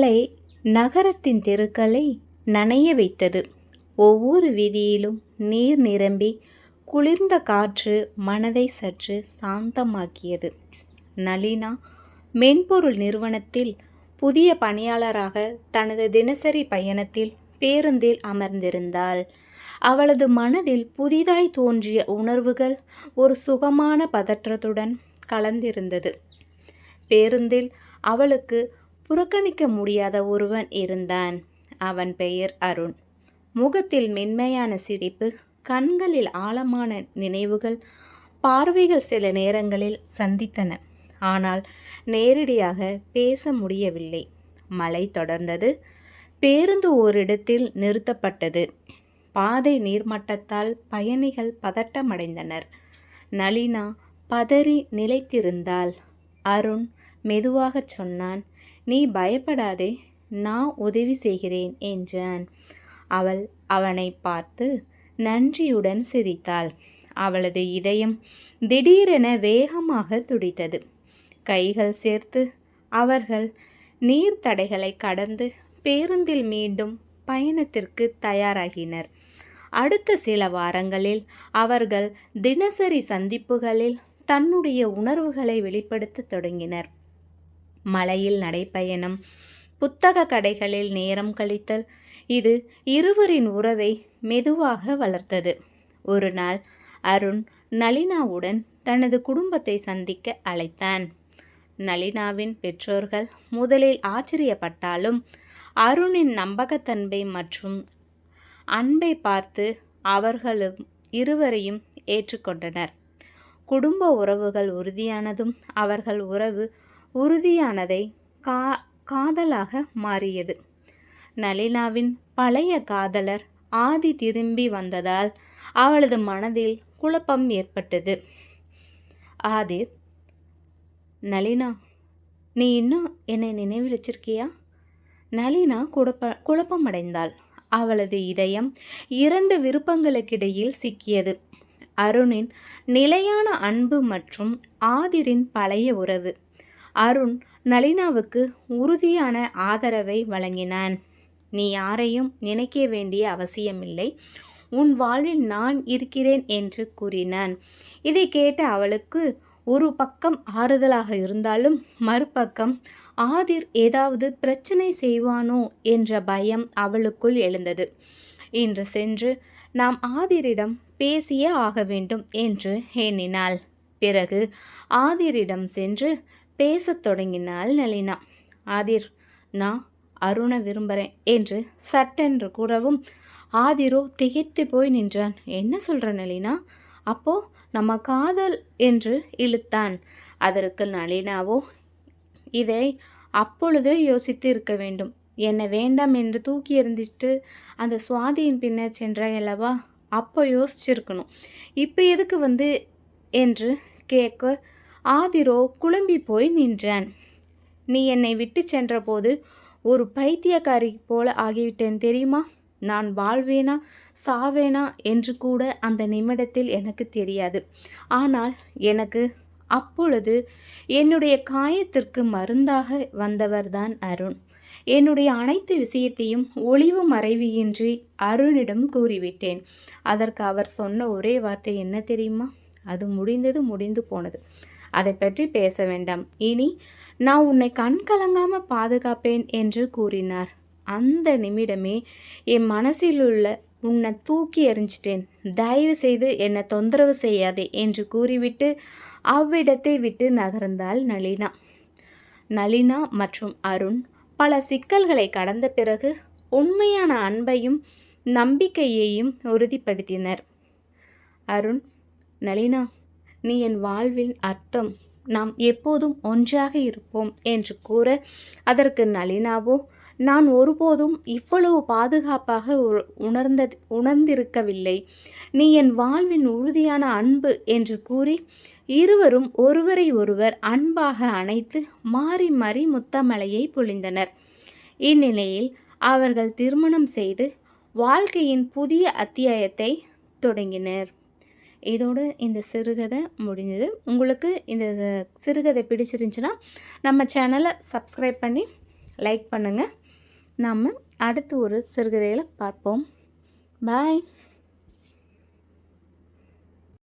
மழை நகரத்தின் தெருக்களை நனைய வைத்தது. ஒவ்வொரு வீதியிலும் நீர் நிரம்பி குளிர்ந்த காற்று மனதை சற்று சாந்தமாக்கியது. நளினா மென்பொருள் நிறுவனத்தில் புதிய பணியாளராக தனது தினசரி பயணத்தில் பேருந்தில் அமர்ந்திருந்தாள். அவளது மனதில் புதிதாய் தோன்றிய உணர்வுகள் ஒரு சுகமான பதற்றத்துடன் கலந்திருந்தது. பேருந்தில் அவளுக்கு புறக்கணிக்க முடியாத ஒருவன் இருந்தான். அவன் பெயர் அருண். முகத்தில் மென்மையான சிரிப்பு கண்களில் ஆழமான நினைவுகள் பார்வைகள் சில நேரங்களில் சந்தித்தன. ஆனால் நேரடியாக பேச முடியவில்லை. மழை தொடர்ந்தது. பேருந்து ஓரிடத்தில் நிறுத்தப்பட்டது. பாதை நீர்மட்டத்தால் பயணிகள் பதட்டமடைந்தனர். நளினா பதறி நிலைத்திருந்தாள். அருண் மெதுவாகச் சொன்னான் நீ பயப்படாதே நான் உதவி செய்கிறேன் என்றான். அவள் அவனை பார்த்து நன்றியுடன் சிரித்தாள். அவளது இதயம் திடீரென வேகமாக துடித்தது. கைகள் சேர்த்து அவர்கள் நீர்த்தடைகளை கடந்து பேருந்தில் மீண்டும் பயணத்திற்கு தயாராகினர். அடுத்த சில வாரங்களில் அவர்கள் தினசரி சந்திப்புகளில் தன்னுடைய உணர்வுகளை வெளிப்படுத்தத் தொடங்கினர். மலையில் நடைப்பயணம் புத்தக கடைகளில் நேரம் கழித்தல் இது இருவரின் உறவை மெதுவாக வளர்த்தது. ஒரு நாள் அருண் நளினாவுடன் தனது குடும்பத்தை சந்திக்க அழைத்தான். நளினாவின் பெற்றோர்கள் முதலில் ஆச்சரியப்பட்டாலும் அருணின் நம்பகத்தன்மை மற்றும் அன்பை பார்த்து அவர்களும் இருவரையும் ஏற்றுக்கொண்டனர். குடும்ப உறவுகள் உறுதியானதும் அவர்கள் உறவு உறுதியானதை கா காதலாக மாறியது. நளினாவின் பழைய காதலர் ஆதி திரும்பி வந்ததால் அவளது மனதில் குழப்பம் ஏற்பட்டது. ஆதிர் நளினா நீ இன்னும் என்னை நினைவில் வச்சிருக்கியா நளினா குழப்ப குழப்பமடைந்தாள். அவளது இதயம் இரண்டு விருப்பங்களுக்கிடையில் சிக்கியது. அருணின் நிலையான அன்பு மற்றும் ஆதிரின் பழைய உறவு. அருண் நளினாவுக்கு உறுதியான ஆதரவை வழங்கினான். நீ யாரையும் நினைக்க வேண்டிய அவசியமில்லை. உன் வாழ்வில் நான் இருக்கிறேன் என்று கூறினான். இதை கேட்ட அவளுக்கு ஒரு பக்கம் ஆறுதலாக இருந்தாலும் மறுபக்கம் ஆதிர் ஏதாவது பிரச்சனை செய்வானோ என்ற பயம் அவளுக்குள் எழுந்தது. இன்று சென்று நாம் ஆதிரிடம் பேசியே ஆக வேண்டும் என்று எண்ணினாள். பிறகு ஆதிரிடம் சென்று பேசத் தொடங்கினாள் நளினா ஆதிர் நான் அருணை விரும்புகிறேன் என்று சட்டென்று கூறவும் ஆதிரோ திகைத்து போய் நின்றான். என்ன சொல்கிற நளினா? அப்போ நம்ம காதல் என்று இழுத்தான். அதற்கு நளினாவோ இதை அப்பொழுதே யோசித்து இருக்க வேண்டும். என்னை வேண்டாம் என்று தூக்கி எறிஞ்சிட்டு அந்த சுவாதியின் பின்னர் சென்றாய் அல்லவா? அப்போ யோசிச்சிருக்கணும். இப்போ எதுக்கு வந்து? என்று கேட்க ஆதிரோ குழம்பி போய் நின்றான். நீ என்னை விட்டு சென்றபோது ஒரு பைத்தியக்காரி போல ஆகிவிட்டேன் தெரியுமா? நான் வாழ்வேனா சாவேனா என்று கூட அந்த நிமிடத்தில் எனக்கு தெரியாது. ஆனால் எனக்கு அப்பொழுது என்னுடைய காயத்திற்கு மருந்தாக வந்தவர்தான் அருண். என்னுடைய அனைத்து விஷயத்தையும் ஒளிவு மறைவியின்றி அருணிடம் கூறிவிட்டேன். அதற்கு அவர் சொன்ன ஒரே வார்த்தை என்ன தெரியுமா? அது முடிந்தது முடிந்து போனது. அதை பற்றி பேச வேண்டாம். இனி நான் உன்னை கண் கலங்காமல் பாதுகாப்பேன் என்று கூறினார். அந்த நிமிடமே என் மனசில் உள்ள உன்னை தூக்கி எறிஞ்சிட்டேன். தயவு செய்து என்னை தொந்தரவு செய்யாதே என்று கூறிவிட்டு அவ்விடத்தை விட்டு நகர்ந்தாள் நளினா. நளினா மற்றும் அருண் பல சிக்கல்களை கடந்த பிறகு உண்மையான அன்பையும் நம்பிக்கையையும் உறுதிப்படுத்தினர். அருண் நளினா நீ என் வாழ்வின் அர்த்தம். நாம் எப்போதும் ஒன்றாக இருப்போம் என்று கூற அதற்கு நளினாவோ? நான் ஒருபோதும் இவ்வளவு பாதுகாப்பாக உணர்ந்த உணர்ந்திருக்கவில்லை. நீ என் வாழ்வின் உறுதியான அன்பு என்று கூறி இருவரும் ஒருவரை ஒருவர் அன்பாக அணைத்து மாறி மாறி முத்தமலையை பொழிந்தனர். இந்நிலையில் அவர்கள் திருமணம் செய்து வாழ்க்கையின் புதிய அத்தியாயத்தை தொடங்கினர். இதோடு இந்த சிறுகதை முடிஞ்சது. உங்களுக்கு இந்த சிறுகதை பிடிச்சிருந்துச்சுன்னா நம்ம சேனலை சப்ஸ்கிரைப் பண்ணி லைக் பண்ணுங்கள் நாம் அடுத்து ஒரு சிறுகதையில் பார்ப்போம். பாய்